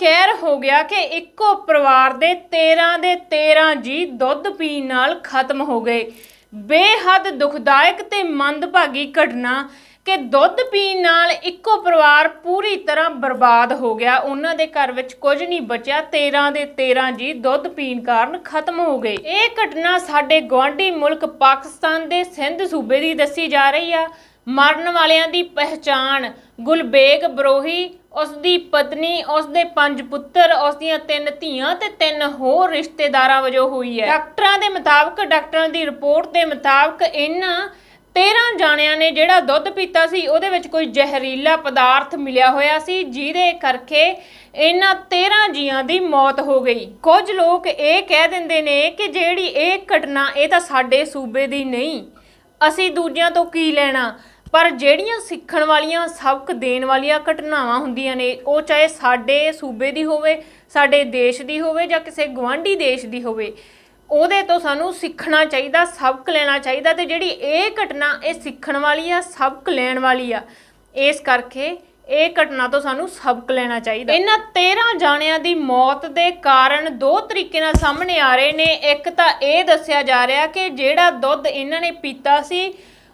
ਕਹਿਰ ਹੋ ਗਿਆ ਕਿ ਇੱਕੋ ਪਰਿਵਾਰ ਦੇ 13 ਦੇ 13 ਜੀ ਦੁੱਧ ਪੀਣ ਨਾਲ ਖਤਮ ਹੋ ਗਏ। ਬੇਹੱਦ ਦੁਖਦਾਇਕ ਤੇ ਮੰਦਭਾਗੀ ਘਟਨਾ ਕਿ ਦੁੱਧ ਪੀਣ ਨਾਲ ਇੱਕੋ ਪਰਿਵਾਰ ਪੂਰੀ ਤਰ੍ਹਾਂ ਬਰਬਾਦ ਹੋ ਗਿਆ। ਉਹਨਾਂ ਦੇ ਘਰ ਵਿੱਚ ਕੁਝ ਨਹੀਂ ਬਚਿਆ। 13 ਦੇ 13 ਜੀ ਦੁੱਧ ਪੀਣ ਕਾਰਨ ਖਤਮ ਹੋ ਗਏ। ਇਹ ਘਟਨਾ ਸਾਡੇ ਗਵਾਂਢੀ ਮੁਲਕ ਪਾਕਿਸਤਾਨ ਦੇ ਸਿੰਧ ਸੂਬੇ ਦੀ ਦੱਸੀ ਜਾ ਰਹੀ ਆ। ਮਰਨ ਵਾਲਿਆਂ ਦੀ ਪਹਿਚਾਣ। ਗੁਲਬੇਗ ਬਰੋਹੀ ਉਸ ਦੀ ਪਤਨੀ ਉਸ ਦੇ ਪੰਜ ਪੁੱਤਰ ਉਸ ਦੀਆਂ ਤਿੰਨ ਧੀਆਂ ਤੇ ਤਿੰਨ ਹੋਰ ਰਿਸ਼ਤੇਦਾਰਾਂ ਵਜੋਂ ਹੋਈ ਹੈ। ਡਾਕਟਰਾਂ ਦੇ ਮੁਤਾਬਕ, ਡਾਕਟਰਾਂ ਦੀ ਰਿਪੋਰਟ ਦੇ ਮੁਤਾਬਕ ਇਹਨਾਂ 13 ਜਾਣਿਆਂ ਨੇ ਜਿਹੜਾ ਦੁੱਧ ਪੀਤਾ ਸੀ, ਉਹਦੇ ਵਿੱਚ ਕੋਈ ਜ਼ਹਿਰੀਲਾ ਪਦਾਰਥ ਮਿਲਿਆ ਹੋਇਆ ਸੀ, ਜਿਹਦੇ ਕਰਕੇ ਇਹਨਾਂ 13 ਜੀਆਂ ਦੀ ਮੌਤ ਹੋ ਗਈ। ਕੁਝ ਲੋਕ ਇਹ ਕਹਿ ਦਿੰਦੇ ਨੇ ਕਿ ਜਿਹੜੀ ਇਹ ਘਟਨਾ, ਇਹ ਤਾਂ ਸਾਡੇ ਸੂਬੇ ਦੀ ਨਹੀਂ। ਅਸੀਂ ਦੂਜਿਆਂ ਤੋਂ ਕੀ ਲੈਣਾ? ਪਰ ਜਿਹੜੀਆਂ ਸਿੱਖਣ ਵਾਲੀਆਂ, ਸਬਕ ਦੇਣ ਵਾਲੀਆਂ ਘਟਨਾਵਾਂ ਹੁੰਦੀਆਂ ਨੇ, ਉਹ ਚਾਹੇ ਸਾਡੇ ਸੂਬੇ ਦੀ ਹੋਵੇ, ਸਾਡੇ ਦੇਸ਼ ਦੀ ਹੋਵੇ ਜਾਂ ਕਿਸੇ ਗਵਾਂਢੀ ਦੇਸ਼ ਦੀ ਹੋਵੇ, ਉਹਦੇ ਤੋਂ ਸਾਨੂੰ ਸਿੱਖਣਾ ਚਾਹੀਦਾ, ਸਬਕ ਲੈਣਾ ਚਾਹੀਦਾ ਤੇ ਜਿਹੜੀ ਇਹ ਘਟਨਾ ਇਹ ਸਿੱਖਣ ਵਾਲੀ ਆ, ਸਬਕ ਲੈਣ ਵਾਲੀ ਆ, ਇਸ ਕਰਕੇ ਇਹ ਘਟਨਾ ਤੋਂ ਸਾਨੂੰ ਸਬਕ ਲੈਣਾ ਚਾਹੀਦਾ। ਇਹਨਾਂ 13 ਜਾਣਿਆਂ ਦੀ ਮੌਤ ਦੇ ਕਾਰਨ ਦੋ ਤਰੀਕੇ ਨਾਲ ਸਾਹਮਣੇ ਆ ਰਹੇ ਨੇ। ਇੱਕ ਤਾਂ ਇਹ ਦੱਸਿਆ ਜਾ ਰਿਹਾ ਕਿ ਜਿਹੜਾ ਦੁੱਧ ਇਹਨਾਂ ਨੇ ਪੀਤਾ ਸੀ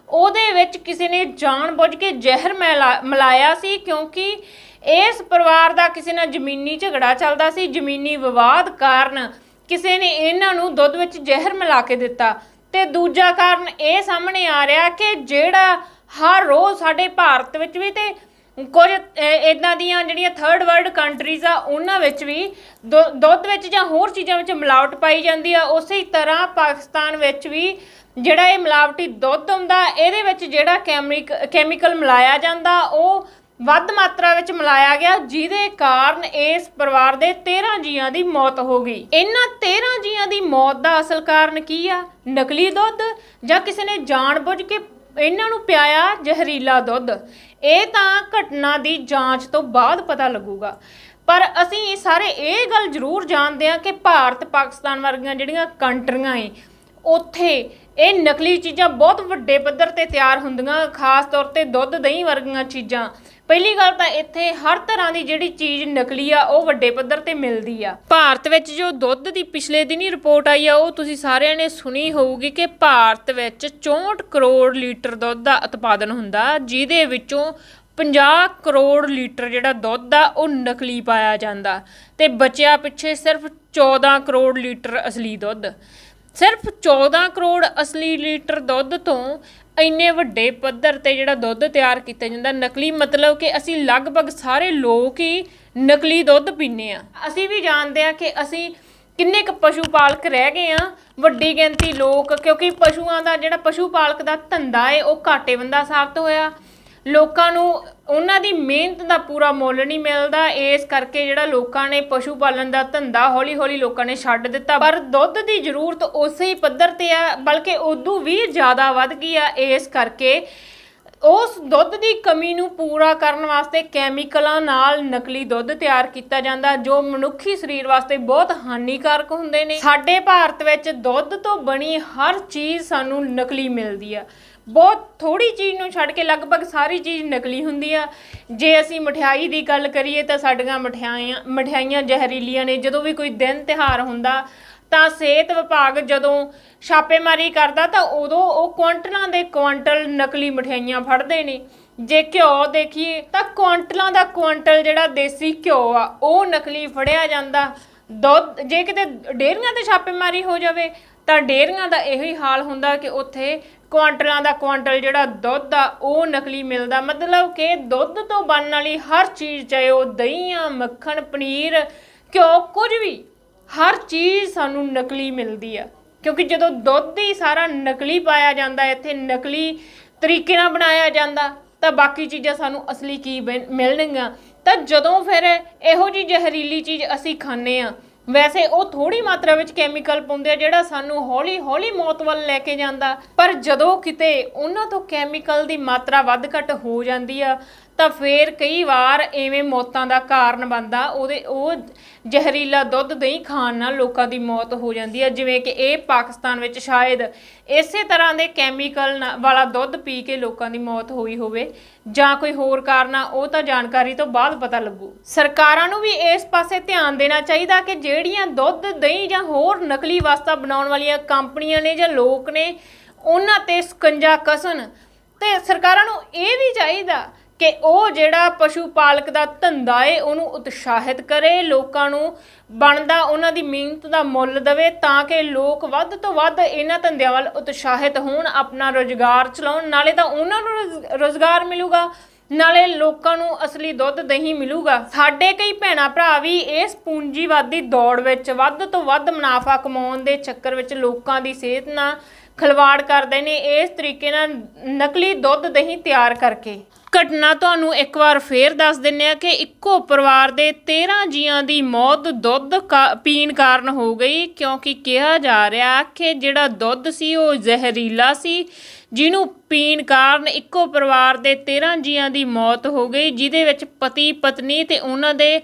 ਉਹਦੇ ਵਿੱਚ ਕਿਸੇ ਨੇ ਜਾਣਬੁੱਝ ਕੇ ਜ਼ਹਿਰ ਮਿਲਾ- ਮਿਲਾਇਆ ਸੀ ਕਿਉਂਕਿ ਇਸ ਪਰਿਵਾਰ ਦਾ ਕਿਸੇ ਨਾਲ ਜ਼ਮੀਨੀ ਝਗੜਾ ਚੱਲਦਾ ਸੀ, ਜ਼ਮੀਨੀ ਵਿਵਾਦ ਕਾਰਨ ਕਿਸੇ ਨੇ ਇਹਨਾਂ ਨੂੰ ਦੁੱਧ ਵਿੱਚ ਜ਼ਹਿਰ ਮਿਲਾ ਕੇ ਦਿੱਤਾ। ਤੇ ਦੂਜਾ ਕਾਰਨ ਇਹ ਸਾਹਮਣੇ ਆ ਰਿਹਾ ਕਿ ਜਿਹੜਾ ਹਰ ਰੋਜ਼ ਸਾਡੇ ਭਾਰਤ ਵਿੱਚ ਵੀ ਤੇ ਕੁਝ ਇਦਾਂ ਦੀਆਂ ਜਿਹੜੀਆਂ ਥਰਡ ਵਰਲਡ ਕੰਟਰੀਜ਼ ਆ, ਉਹਨਾਂ ਵਿੱਚ ਵੀ ਦੁ- ਦੁੱਧ ਵਿੱਚ ਜਾਂ ਹੋਰ ਚੀਜ਼ਾਂ ਵਿੱਚ ਮਿਲਾਵਟ ਪਾਈ ਜਾਂਦੀ ਆ। ਉਸੇ ਤਰ੍ਹਾਂ ਪਾਕਿਸਤਾਨ ਵਿੱਚ ਵੀ ਜਿਹੜਾ ਇਹ ਮਿਲਾਵਟੀ ਦੁੱਧ ਹੁੰਦਾ, ਇਹਦੇ ਵਿੱਚ ਜਿਹੜਾ ਕੈਮਿਕ ਕੈਮੀਕਲ ਮਿਲਾਇਆ ਜਾਂਦਾ, ਉਹ ਵੱਧ ਮਾਤਰਾ ਵਿੱਚ ਮਿਲਾਇਆ ਗਿਆ, ਜਿਹਦੇ ਕਾਰਨ ਇਸ ਪਰਿਵਾਰ ਦੇ 13 ਜੀਆਂ ਦੀ ਮੌਤ ਹੋ ਗਈ। ਇਹਨਾਂ 13 ਜੀਆਂ ਦੀ ਮੌਤ ਦਾ ਅਸਲ ਕਾਰਨ ਕੀ ਆ? ਨਕਲੀ ਦੁੱਧ ਜਾਂ ਕਿਸੇ ਨੇ ਜਾਣਬੁੱਝ ਕੇ ਇਹਨਾਂ ਨੂੰ ਪਿਆਇਆ ਜ਼ਹਿਰੀਲਾ ਦੁੱਧ। ਇਹ ਤਾਂ ਘਟਨਾ ਦੀ ਜਾਂਚ ਤੋਂ ਬਾਅਦ ਪਤਾ ਲੱਗੂਗਾ। ਪਰ ਅਸੀਂ ਸਾਰੇ ਇਹ ਗੱਲ ਜ਼ਰੂਰ ਜਾਣਦੇ ਹਾਂ ਕਿ ਭਾਰਤ ਪਾਕਿਸਤਾਨ ਵਰਗੀਆਂ ਜਿਹੜੀਆਂ ਕੰਟਰੀਆਂ ਏ, ਉੱਥੇ ਇਹ ਨਕਲੀ ਚੀਜ਼ਾਂ ਬਹੁਤ ਵੱਡੇ ਪੱਧਰ ਤੇ ਤਿਆਰ ਹੁੰਦੀਆਂ, ਖਾਸ ਤੌਰ ਤੇ ਦੁੱਧ, ਦਹੀਂ ਵਰਗੀਆਂ ਚੀਜ਼ਾਂ। ਪਹਿਲੀ ਗੱਲ ਤਾਂ ਇੱਥੇ ਹਰ ਤਰ੍ਹਾਂ ਦੀ ਜਿਹੜੀ ਚੀਜ਼ ਨਕਲੀ ਆ, ਉਹ ਵੱਡੇ ਪੱਧਰ ਤੇ ਮਿਲਦੀ ਆ। ਭਾਰਤ ਵਿੱਚ ਜੋ ਦੁੱਧ ਦੀ ਪਿਛਲੇ ਦਿਨੀ ਰਿਪੋਰਟ ਆਈ ਆ, ਉਹ ਤੁਸੀਂ ਸਾਰਿਆਂ ਨੇ ਸੁਣੀ ਹੋਊਗੀ ਕਿ ਭਾਰਤ ਵਿੱਚ 64 ਕਰੋੜ ਲੀਟਰ ਦੁੱਧ ਦਾ ਉਤਪਾਦਨ ਹੁੰਦਾ, ਜਿਹਦੇ ਵਿੱਚੋਂ 50 ਕਰੋੜ ਲੀਟਰ ਜਿਹੜਾ ਦੁੱਧ ਆ, ਉਹ ਨਕਲੀ ਪਾਇਆ ਜਾਂਦਾ। ਤੇ ਬਚਿਆ ਪਿੱਛੇ ਸਿਰਫ 14 ਕਰੋੜ ਲੀਟਰ ਅਸਲੀ ਦੁੱਧ। ਸਿਰਫ 14 ਕਰੋੜ ਅਸਲੀ ਲੀਟਰ ਦੁੱਧ ਤੋਂ ਇੰਨੇ ਵੱਡੇ ਪੱਧਰ ਤੇ ਜਿਹੜਾ ਦੁੱਧ ਤਿਆਰ ਕੀਤਾ ਜਾਂਦਾ, ਨਕਲੀ ਮਤਲਬ ਕਿ ਅਸੀਂ ਲਗਭਗ ਸਾਰੇ ਲੋਕ ਹੀ ਨਕਲੀ ਦੁੱਧ ਪੀਂਦੇ ਆ ਅਸੀਂ ਵੀ ਜਾਣਦੇ ਆ ਕਿ ਅਸੀਂ ਕਿੰਨੇ ਕੁ ਪਸ਼ੂ ਪਾਲਕ ਰਹਿ ਗਏ ਆ ਵੱਡੀ ਗਿਣਤੀ ਲੋਕ, ਕਿਉਂਕਿ ਪਸ਼ੂਆਂ ਦਾ ਜਿਹੜਾ ਪਸ਼ੂ ਪਾਲਕ ਦਾ ਧੰਦਾ ਏ ਉਹ ਘਾਟੇ ਬੰਦਾ ਸਾਬਤ ਹੋਇਆ। ਲੋਕਾਂ ਨੂੰ ਉਹਨਾਂ ਦੀ ਮਿਹਨਤ ਦਾ ਪੂਰਾ ਮੁੱਲ ਨਹੀਂ ਮਿਲਦਾ। ਇਸ ਕਰਕੇ ਜਿਹੜਾ ਲੋਕਾਂ ਨੇ ਪਸ਼ੂ ਪਾਲਣ ਦਾ ਧੰਦਾ ਹੌਲੀ-ਹੌਲੀ ਲੋਕਾਂ ਨੇ ਛੱਡ ਦਿੱਤਾ। ਪਰ ਦੁੱਧ ਦੀ ਜ਼ਰੂਰਤ ਉਸੇ ਹੀ ਪੱਧਰ ਤੇ ਆ, ਬਲਕਿ ਉਦੋਂ ਵੀ ਜ਼ਿਆਦਾ ਵੱਧ ਗਈ ਆ। ਇਸ ਕਰਕੇ ਉਸ ਦੁੱਧ ਦੀ ਕਮੀ ਨੂੰ ਪੂਰਾ ਕਰਨ ਵਾਸਤੇ ਕੈਮੀਕਲਾਂ ਨਾਲ ਨਕਲੀ ਦੁੱਧ ਤਿਆਰ ਕੀਤਾ ਜਾਂਦਾ, ਜੋ ਮਨੁੱਖੀ ਸਰੀਰ ਵਾਸਤੇ ਬਹੁਤ ਹਾਨੀਕਾਰਕ ਹੁੰਦੇ ਨੇ। ਸਾਡੇ ਭਾਰਤ ਵਿੱਚ ਦੁੱਧ ਤੋਂ ਬਣੀ ਹਰ ਚੀਜ਼ ਸਾਨੂੰ ਨਕਲੀ ਮਿਲਦੀ ਆ। ਬਹੁਤ ਥੋੜੀ ਚੀਜ਼ ਨੂੰ ਛੱਡ ਕੇ ਲਗਭਗ ਸਾਰੀ ਚੀਜ਼ ਨਕਲੀ ਹੁੰਦੀ ਆ। ਜੇ ਅਸੀਂ ਮਠਿਆਈ ਦੀ ਗੱਲ ਕਰੀਏ ਤਾਂ ਸਾਡੀਆਂ ਮਠਿਆਈਆਂ ਮਠਿਆਈਆਂ ਜ਼ਹਿਰੀਲੀਆਂ ਨੇ। ਜਦੋਂ ਵੀ ਕੋਈ ਦਿਨ ਤਿਹਾਰ ਹੁੰਦਾ ਤਾਂ ਸਿਹਤ ਵਿਭਾਗ ਜਦੋਂ ਛਾਪੇਮਾਰੀ ਕਰਦਾ ਤਾਂ ਉਦੋਂ ਉਹ ਕੁਆਂਟਲਾਂ ਦੇ ਕੁਆਂਟਲ ਨਕਲੀ ਮਠਿਆਈਆਂ ਫੜਦੇ ਨੇ। ਜੇ ਘਿਓ ਦੇਖੀਏ ਤਾਂ ਕੁਆਂਟਲਾਂ ਦਾ ਕੁਆਂਟਲ ਜਿਹੜਾ ਦੇਸੀ ਘਿਓ ਆ, ਉਹ ਨਕਲੀ ਫੜਿਆ ਜਾਂਦਾ। ਦੁੱਧ, ਜੇ ਕਿਤੇ ਡੇਅਰੀਆਂ ਤੇ ਛਾਪੇਮਾਰੀ ਹੋ ਜਾਵੇ ਤਾਂ ਡੇਅਰੀਆਂ ਦਾ ਇਹੋ ਹੀ ਹਾਲ ਹੁੰਦਾ ਕਿ ਉੱਥੇ ਕੁਆਂਟਲਾਂ ਦਾ ਕੁਆਂਟਲ ਜਿਹੜਾ ਦੁੱਧ ਆ, ਉਹ ਨਕਲੀ ਮਿਲਦਾ। ਮਤਲਬ ਕਿ ਦੁੱਧ ਤੋਂ ਬਣਨ ਵਾਲੀ ਹਰ ਚੀਜ਼, ਚਾਹੇ ਉਹ ਦਹੀਂ ਆ ਮੱਖਣ, ਪਨੀਰ, ਘਿਓ, ਕੁਝ ਵੀ, ਹਰ ਚੀਜ਼ ਸਾਨੂੰ ਨਕਲੀ ਮਿਲਦੀ ਆ। ਕਿਉਂਕਿ ਜਦੋਂ ਦੁੱਧ ਹੀ ਸਾਰਾ ਨਕਲੀ ਪਾਇਆ ਜਾਂਦਾ, ਇੱਥੇ ਨਕਲੀ ਤਰੀਕੇ ਨਾਲ ਬਣਾਇਆ ਜਾਂਦਾ, ਤਾਂ ਬਾਕੀ ਚੀਜ਼ਾਂ ਸਾਨੂੰ ਅਸਲੀ ਕੀ ਬਣ- ਮਿਲਣਗੀਆਂ। ਤਾਂ ਜਦੋਂ ਫਿਰ ਇਹੋ ਜੀ ਜ਼ਹਿਰੀਲੀ ਚੀਜ਼ ਅਸੀਂ ਖਾਂਦੇ ਆ ਵੈਸੇ ਉਹ ਥੋੜੀ ਮਾਤਰਾ ਵਿੱਚ ਕੈਮੀਕਲ ਪਾਉਂਦੇ ਆ, ਜਿਹੜਾ ਸਾਨੂੰ ਹੌਲੀ ਹੌਲੀ ਮੌਤ ਵੱਲ ਲੈ ਕੇ ਜਾਂਦਾ। ਪਰ ਜਦੋਂ ਕਿਤੇ ਉਹਨਾਂ ਤੋਂ ਕੈਮੀਕਲ ਦੀ ਮਾਤਰਾ ਵੱਧ ਘੱਟ ਹੋ ਜਾਂਦੀ ਆ ਤਾਂ ਫੇਰ ਕਈ ਵਾਰ ਐਵੇਂ ਮੌਤਾਂ ਦਾ ਕਾਰਨ ਬਣਦਾ, ਉਹਦੇ, ਉਹ ਜ਼ਹਿਰੀਲਾ ਦੁੱਧ ਦਹੀਂ ਖਾਣ ਨਾਲ ਲੋਕਾਂ ਦੀ ਮੌਤ ਹੋ ਜਾਂਦੀ ਹੈ। ਜਿਵੇਂ ਕਿ ਇਹ ਪਾਕਿਸਤਾਨ ਵਿੱਚ ਸ਼ਾਇਦ ਇਸੇ ਤਰ੍ਹਾਂ ਦੇ ਕੈਮੀਕਲ ਨਾ- ਵਾਲਾ ਦੁੱਧ ਪੀ ਕੇ ਲੋਕਾਂ ਦੀ ਮੌਤ ਹੋਈ ਹੋਵੇ। ਜਾਂ ਕੋਈ ਹੋਰ ਕਾਰਨ ਆ, ਉਹ ਤਾਂ ਜਾਣਕਾਰੀ ਤੋਂ ਬਾਅਦ ਪਤਾ ਲੱਗੂ। ਸਰਕਾਰਾਂ ਨੂੰ ਵੀ ਇਸ ਪਾਸੇ ਧਿਆਨ ਦੇਣਾ ਚਾਹੀਦਾ ਕਿ ਜਿਹੜੀਆਂ ਦੁੱਧ, ਦਹੀਂ ਜਾਂ ਹੋਰ ਨਕਲੀ ਵਸਤਾਂ ਬਣਾਉਣ ਵਾਲੀਆਂ ਕੰਪਨੀਆਂ ਨੇ ਜਾਂ ਲੋਕ ਨੇ, ਉਹਨਾਂ ਤੇ ਸਕੰਜਾ ਕਸਣ ਤੇ ਸਰਕਾਰਾਂ ਨੂੰ ਇਹ ਵੀ ਚਾਹੀਦਾ ਕਿ ਉਹ ਜਿਹੜਾ ਪਸ਼ੂ ਪਾਲਕ ਦਾ ਧੰਦਾ ਏ, ਉਹਨੂੰ ਉਤਸ਼ਾਹਿਤ ਕਰੇ, ਲੋਕਾਂ ਨੂੰ ਬਣਦਾ, ਉਹਨਾਂ ਦੀ ਮਿਹਨਤ ਦਾ ਮੁੱਲ ਦੇਵੇ, ਤਾਂ ਕਿ ਲੋਕ ਵੱਧ ਤੋਂ ਵੱਧ ਇਹਨਾਂ ਧੰਦਿਆਂ ਵੱਲ ਉਤਸ਼ਾਹਿਤ ਹੋਣ, ਆਪਣਾ ਰੋਜ਼ਗਾਰ ਚਲਾਉਣ, ਨਾਲੇ ਤਾਂ ਉਹਨਾਂ ਨੂੰ ਰੋਜ਼- ਰੋਜ਼ਗਾਰ ਮਿਲੂਗਾ, ਨਾਲੇ ਲੋਕਾਂ ਨੂੰ ਅਸਲੀ ਦੁੱਧ ਦਹੀਂ ਮਿਲੂਗਾ। ਸਾਡੇ ਕਈ ਭੈਣਾ ਭਰਾ ਵੀ ਇਸ ਪੂੰਜੀਵਾਦੀ ਦੌੜ ਵਿੱਚ ਵੱਧ ਤੋਂ ਵੱਧ ਮੁਨਾਫਾ ਕਮਾਉਣ ਦੇ ਚੱਕਰ ਵਿੱਚ ਲੋਕਾਂ ਦੀ ਸਿਹਤ ਨਾਲ ਖਿਲਵਾੜ ਕਰਦੇ ਨੇ, ਇਸ ਤਰੀਕੇ ਨਾਲ ਨਕਲੀ ਦੁੱਧ ਦਹੀਂ ਤਿਆਰ ਕਰਕੇ। ਘਟਨਾ ਤੁਹਾਨੂੰ ਇੱਕ ਵਾਰ ਫੇਰ ਦੱਸ ਦਿੰਨੇ ਆ ਕਿ ਇੱਕੋ ਪਰਿਵਾਰ ਦੇ 13 ਜੀਆਂ ਦੀ ਮੌਤ ਦੁੱਧ ਕਾ- ਪੀਣ ਕਾਰਨ ਹੋ ਗਈ, ਕਿਉਂਕਿ ਕਿਹਾ ਜਾ ਰਿਹਾ ਕਿ ਜਿਹੜਾ ਦੁੱਧ ਸੀ ਉਹ ਜ਼ਹਿਰੀਲਾ ਸੀ, ਜਿਹਨੂੰ ਪੀਣ ਕਾਰਨ ਇੱਕੋ ਪਰਿਵਾਰ ਦੇ 13 ਜੀਆਂ ਦੀ ਮੌਤ ਹੋ ਗਈ, ਜਿਹਦੇ ਵਿੱਚ ਪਤੀ ਪਤਨੀ ਤੇ ਉਹਨਾਂ ਦੇ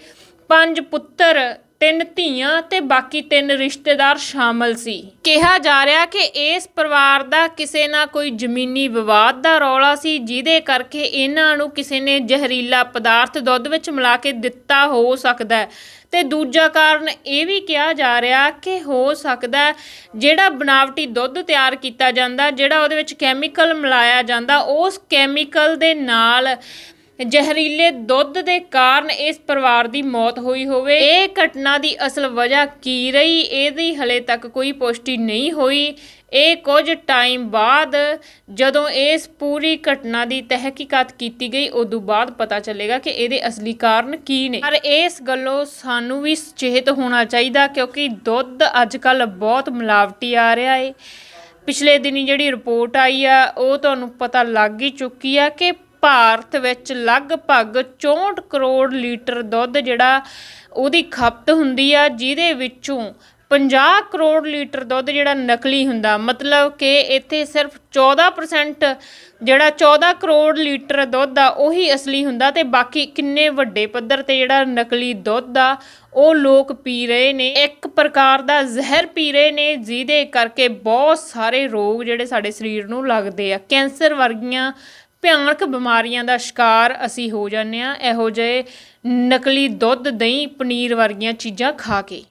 ਪੰਜ ਪੁੱਤਰ ਤਿੰਨ ਧੀਆਂ ਤੇ ਬਾਕੀ ਤਿੰਨ ਰਿਸ਼ਤੇਦਾਰ ਸ਼ਾਮਲ ਸੀ। ਕਿਹਾ ਜਾ ਰਿਹਾ ਕਿ ਇਸ ਪਰਿਵਾਰ ਦਾ ਕਿਸੇ ਨਾਲ ਕੋਈ ਜ਼ਮੀਨੀ ਵਿਵਾਦ ਦਾ ਰੌਲਾ ਸੀ, ਜਿਹਦੇ ਕਰਕੇ ਇਹਨਾਂ ਨੂੰ ਕਿਸੇ ਨੇ ਜ਼ਹਿਰੀਲਾ ਪਦਾਰਥ ਦੁੱਧ ਵਿੱਚ ਮਿਲਾ ਕੇ ਦਿੱਤਾ ਹੋ ਸਕਦਾ ਹੈ। ਤੇ ਦੂਜਾ ਕਾਰਨ ਇਹ ਵੀ ਕਿਹਾ ਜਾ ਰਿਹਾ ਕਿ ਹੋ ਸਕਦਾ ਜਿਹੜਾ ਬਣਾਵਟੀ ਦੁੱਧ ਤਿਆਰ ਕੀਤਾ ਜਾਂਦਾ, ਜਿਹੜਾ ਉਹਦੇ ਵਿੱਚ ਕੈਮੀਕਲ ਮਿਲਾਇਆ ਜਾਂਦਾ, ਉਸ ਕੈਮੀਕਲ ਦੇ ਨਾਲ ਜ਼ਹਿਰੀਲੇ ਦੁੱਧ ਦੇ ਕਾਰਨ ਇਸ ਪਰਿਵਾਰ ਦੀ ਮੌਤ ਹੋਈ ਹੋਵੇ। ਇਹ ਘਟਨਾ ਦੀ ਅਸਲ ਵਜ੍ਹਾ ਕੀ ਰਹੀ, ਇਹਦੀ ਹਲੇ ਤੱਕ ਕੋਈ ਪੁਸ਼ਟੀ ਨਹੀਂ ਹੋਈ। ਇਹ ਕੁਝ ਟਾਈਮ ਬਾਅਦ ਜਦੋਂ ਇਸ ਪੂਰੀ ਘਟਨਾ ਦੀ ਤਹਿਕੀਕਾਤ ਕੀਤੀ ਗਈ, ਉਦੋਂ ਬਾਅਦ ਪਤਾ ਚੱਲੇਗਾ ਕਿ ਇਹਦੇ ਅਸਲੀ ਕਾਰਨ ਕੀ ਨੇ। ਪਰ ਇਸ ਗੱਲੋਂ ਸਾਨੂੰ ਵੀ ਸੁਚੇਤ ਹੋਣਾ ਚਾਹੀਦਾ ਕਿਉਂਕਿ ਦੁੱਧ ਅੱਜ ਕੱਲ ਬਹੁਤ ਮਿਲਾਵਟੀ ਆ ਰਿਹਾ ਏ। ਪਿਛਲੇ ਦਿਨੀ ਜਿਹੜੀ ਰਿਪੋਰਟ ਆਈ ਆ, ਉਹ ਤੁਹਾਨੂੰ ਪਤਾ ਲੱਗ ਹੀ ਚੁੱਕੀ ਆ ਕਿ ਭਾਰਤ ਵਿੱਚ ਲਗਭਗ 64 ਕਰੋੜ ਲੀਟਰ ਦੁੱਧ ਜਿਹੜਾ ਉਹਦੀ ਖਪਤ ਹੁੰਦੀ ਆ, ਜਿਹਦੇ ਵਿੱਚੋਂ 50 ਕਰੋੜ ਲੀਟਰ ਦੁੱਧ ਜਿਹੜਾ ਨਕਲੀ ਹੁੰਦਾ। ਮਤਲਬ ਕਿ ਇੱਥੇ ਸਿਰਫ 14% ਜਿਹੜਾ 14 ਕਰੋੜ ਲੀਟਰ ਦੁੱਧ ਆ, ਉਹੀ ਅਸਲੀ ਹੁੰਦਾ ਤੇ ਬਾਕੀ ਕਿੰਨੇ ਵੱਡੇ ਪੱਧਰ ਤੇ ਜਿਹੜਾ ਨਕਲੀ ਦੁੱਧ ਆ, ਉਹ ਲੋਕ ਪੀ ਰਹੇ ਨੇ। ਇੱਕ ਪ੍ਰਕਾਰ ਦਾ ਜ਼ਹਿਰ ਪੀ ਰਹੇ ਨੇ, ਜਿਹਦੇ ਕਰਕੇ ਬਹੁਤ ਸਾਰੇ ਰੋਗ ਜਿਹੜੇ ਸਾਡੇ ਸਰੀਰ ਨੂੰ ਲੱਗਦੇ ਆ। ਕੈਂਸਰ ਵਰਗੀਆਂ ਭਿਆਨਕ ਬਿਮਾਰੀਆਂ ਦਾ ਸ਼ਿਕਾਰ ਅਸੀਂ ਹੋ ਜਾਂਦੇ ਹਾਂ, ਇਹੋ ਜਿਹੇ ਨਕਲੀ ਦੁੱਧ, ਦਹੀਂ, ਪਨੀਰ ਵਰਗੀਆਂ ਚੀਜ਼ਾਂ ਖਾ ਕੇ।